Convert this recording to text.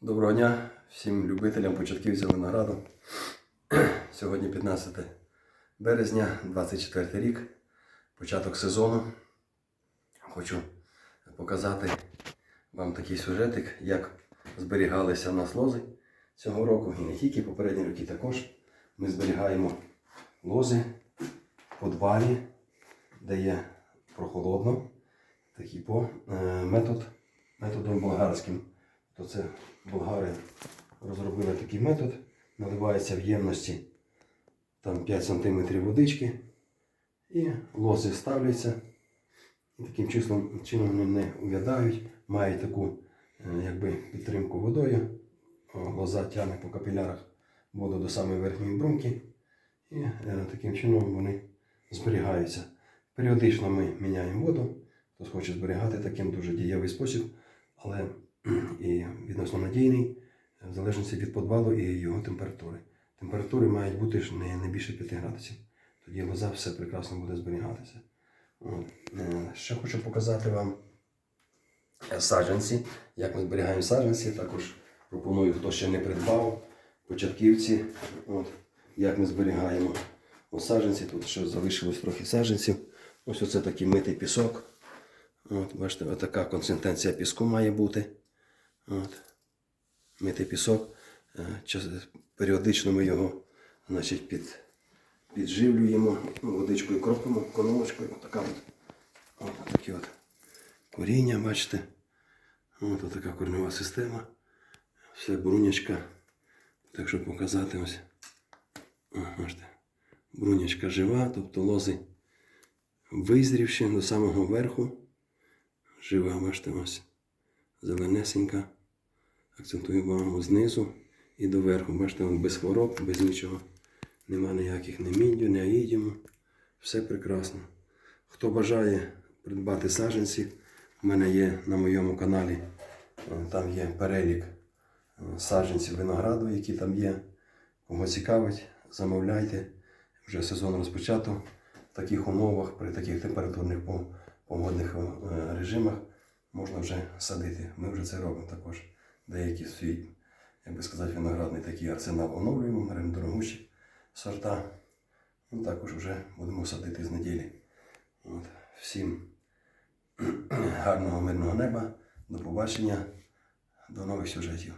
Доброго дня всім любителям початківців винограду. Сьогодні 15 березня, 24 рік, початок сезону. Хочу показати вам такий сюжетик, як зберігалися в нас лози цього року і не тільки попередні роки також. Ми зберігаємо лози в подвалі, де є прохолодно, такий по е, метод, методом болгарським. То це болгари розробили такий метод, наливається в ємності там 5 см водички, і лози ставляться. І таким чином вони не увядають, мають таку е, якби, підтримку водою. Лоза тягне по капілярах воду до самої верхньої бруньки. І е, таким чином вони зберігаються. Періодично ми міняємо воду. Хтось хоче зберігати таким дуже дієвий спосіб, але і відносно надійний, в залежності від подвалу і його температури. Температури мають бути ж не, не більше 5 градусів. Тоді лоза все прекрасно буде зберігатися. От. Е, Ще хочу показати вам е, саджанці. Як ми зберігаємо саджанці, також пропоную, хто ще не придбав, початківці. От. Як ми зберігаємо Ось саджанці. Тут ще залишилось трохи саджанців. Ось оце такий митий пісок. От, бачите, така консистенція піску має бути. От. Митий пісок. Е, Періодично ми його значить, під, підживлюємо водичкою кропимо, коновочкою. Отака от. От, такі от коріння, бачите. От така корнева система. Все брунячка. Так що показати ось. Бачите. Брунячка жива, тобто лози визрівши до самого верху. Жива, бачите, ось зеленесенька. Акцентую увагу знизу і до верху. Бачите, вон без хвороб, без нічого. Нема ніяких ні міддю, ні аїдіму. Все прекрасно. Хто бажає придбати саджанці, у мене є на моєму каналі. е, Там є перелік е, саджанців винограду, які там є. Кого цікавить, замовляйте. Вже сезон розпочато. В таких умовах, при таких температурних погодних е, режимах можна вже садити. Ми вже це робимо також. Деякі свій, як би сказати, виноградний такий арсенал оновлюємо, беремо дорогущі сорта. Ну, також вже будемо садити з неділі. От. Всім гарного мирного неба, до побачення, до нових сюжетів.